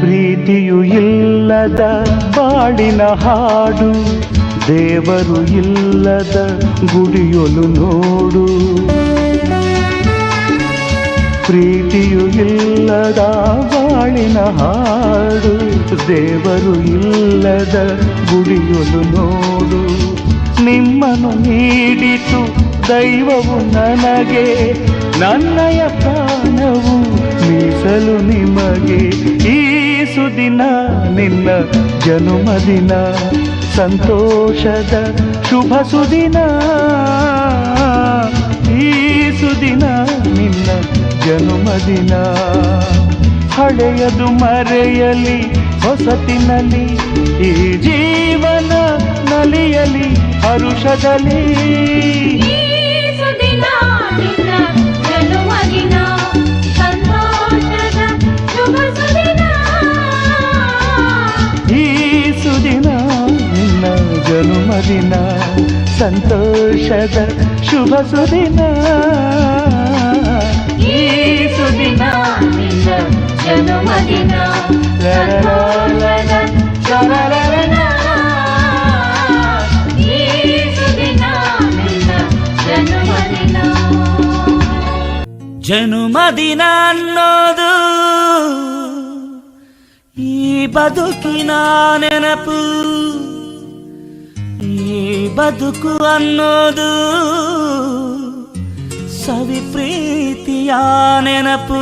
ಪ್ರೀತಿಯು ಇಲ್ಲದ ಬಾಳಿನ ಹಾಡು ದೇವರು ಇಲ್ಲದ ಗುಡಿಯೊಲು ನೋಡು. ಪ್ರೀತಿಯು ಇಲ್ಲದ ಬಾಳಿನ ಹಾಡು. ದೇವರು ಇಲ್ಲದ ಗುಡಿಯೊಲು ನೋಡು. ನಿಮ್ಮನ್ನು ನೀಡಿತು ದೈವವು ನನಗೆ. ನನ್ನಯ ಪ್ರಾಣವು ಮೀಸಲು ನಿಮಗೆ. ಈ ಸುದಿನ ನಿನ್ನ ಜನುಮದಿನ ಸಂತೋಷದ ಶುಭ ಸುದಿನ, ಈ ಸುದಿನ ನಿನ್ನ ಜನುಮದಿನ ಹಳೆಯದು ಮರೆಯಲಿ, ಹೊಸತಿನಲ್ಲಿ, ಈ ಜೀವನ ನಲಿಯಲಿ, ಹರುಷದಲ್ಲಿ. ಜನ್ಮದಿನ ಜನುಮದಿನ ಸಂತೋಷದ ಶುಭ ಸುದಿನ ಈ ಸುದಿನ ನಿನ್ನ ಜನ್ಮದಿನ ಸಂತೋಷದ ಶುಭ ಸುದಿನ ಈ ಸುದಿನ ನಿನ್ನ ಜನ್ಮದಿನ ಜನುಮದಿನ ಅನ್ನೋದು ಈ ಬದುಕಿನ ನೆನಪು ಈ ಬದುಕು ಅನ್ನೋದು ಸವಿ ಪ್ರೀತಿಯ ನೆನಪು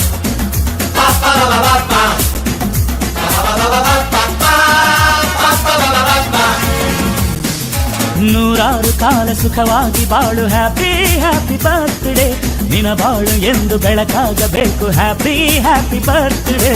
ನೂರಾರು ಕಾಲ ಸುಖವಾಗಿ ಬಾಳು ಹ್ಯಾಪಿ ಹ್ಯಾಪಿ ಬರ್ತ್ಡೇ ನಿನ ಬಾಳು ಎಂದು ಬೆಳಕಾಗಬೇಕು ಹ್ಯಾಪಿ ಹ್ಯಾಪಿ ಬರ್ತ್ಡೇ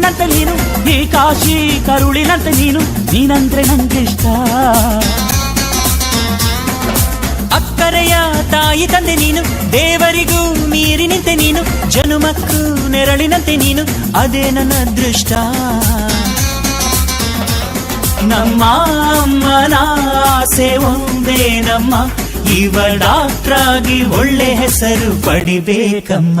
ಕನಸಿನಂತೆ ನೀನು ಈ ಕಾಶಿ ಕರುಳಿನಂತೆ ನೀನು ನೀನಂದ್ರೆ ನಂಗಿಷ್ಟ ಅಕ್ಕರೆಯ ತಾಯಿ ತಂದೆ ನೀನು ದೇವರಿಗೂ ಮೀರಿ ನಿಂತೆ ನೀನು ಜನುಮಕ್ಕೂ ನೆರಳಿನಂತೆ ನೀನು ಅದೇ ನನ್ನ ಅದೃಷ್ಟ ನಮ್ಮ ಅಮ್ಮನ ಆಸೆ ಒಂದೇ ನಮ್ಮ ಇವ ಡಾಕ್ಟ್ರಾಗಿ ಒಳ್ಳೆ ಹೆಸರು ಪಡಿಬೇಕಮ್ಮ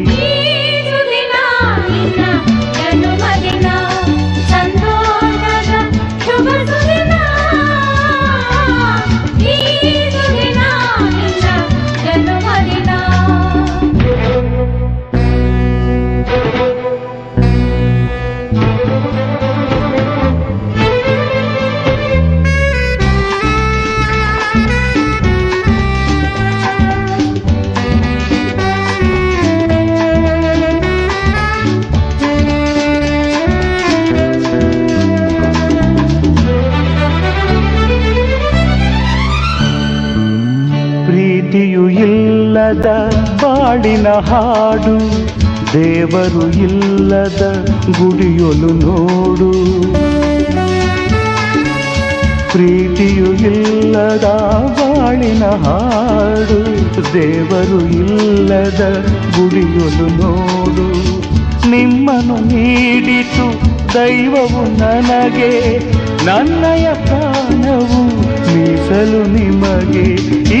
ಬಾಳಿನ ಹಾಡು, ದೇವರು ಇಲ್ಲದ ಗುಡಿಯೊಲು ನೋಡು. ಪ್ರೀತಿಯು ಇಲ್ಲದ ಬಾಳಿನ ಹಾಡು, ದೇವರು ಇಲ್ಲದ ಗುಡಿಯೊಲು ನೋಡು. ನಿಮ್ಮನ್ನು ನೀಡಿತು ದೈವವು ನನಗೆ, ನನ್ನಯ ಪ್ರಾಣವು ಮೀಸಲು ನಿಮಗೆ ಈ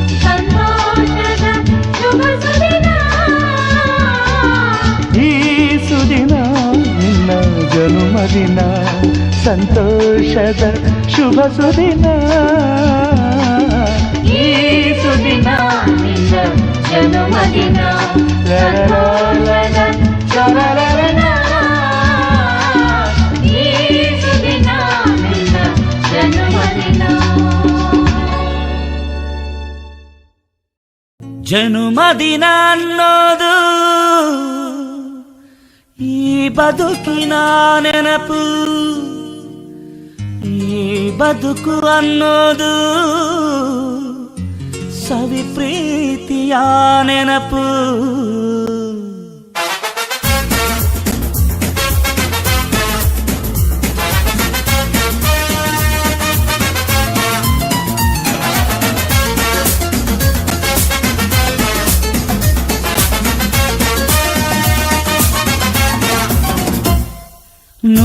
ಜನುಮದಿನ ಸಂತೋಷದ ಶುಭ ಸುದಿನ ಈ ಸುದಿನ ನಿನ್ನ ಜನುಮದಿನ ಸಂತೋಷದ ಶುಭ ಸುದಿನ ಈ ಸುದಿನ ನಿನ್ನ ಜನುಮದಿನ ಜನುಮದಿನ ಅನ್ನೋದು ಈ ಬದುಕಿನ ನೆನಪು ಈ ಬದುಕು ಅನ್ನೋದು ಸವಿ ಪ್ರೀತಿಯ ನೆನಪು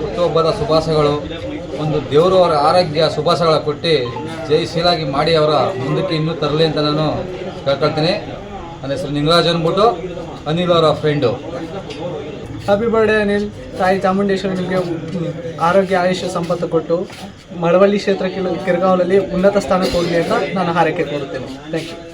ಹುಟ್ಟುಹಬ್ಬದ ಶುಭಾಶಯಗಳು, ಒಂದು ದೇವರು ಅವರ ಆರೋಗ್ಯ ಶುಭಾಶಯಗಳ ಕೊಟ್ಟು ಜಯಶೀಲಾಗಿ ಮಾಡಿ ಅವರ ಮುಂದಕ್ಕೆ ಇನ್ನೂ ತರಲಿ ಅಂತ ನಾನು ಕೇಳ್ಕೊಳ್ತೀನಿ. ನನ್ನ ಹೆಸರು ನಿಂಗರಾಜ್ ಅಂದ್ಬಿಟ್ಟು, ಅನಿಲ್ ಅವರ ಫ್ರೆಂಡು ಹ್ಯಾಪಿ ಬರ್ಡೇ ಅನಿಲ್. ತಾಯಿ ಚಾಮುಂಡೇಶ್ವರಿ ನಿಮಗೆ ಆರೋಗ್ಯ, ಆಯುಷ್ಯ ಸಂಪತ್ತು ಕೊಟ್ಟು ಮಳವಳ್ಳಿ ಕ್ಷೇತ್ರ ಕಿರ್ಗಾವಲಲ್ಲಿ ಉನ್ನತ ಸ್ಥಾನಕ್ಕೆ ಹೋಗಲಿ ಅಂತ ನಾನು ಹಾರೈಕೆ ಕೊಡುತ್ತೇನೆ ಥ್ಯಾಂಕ್ ಯು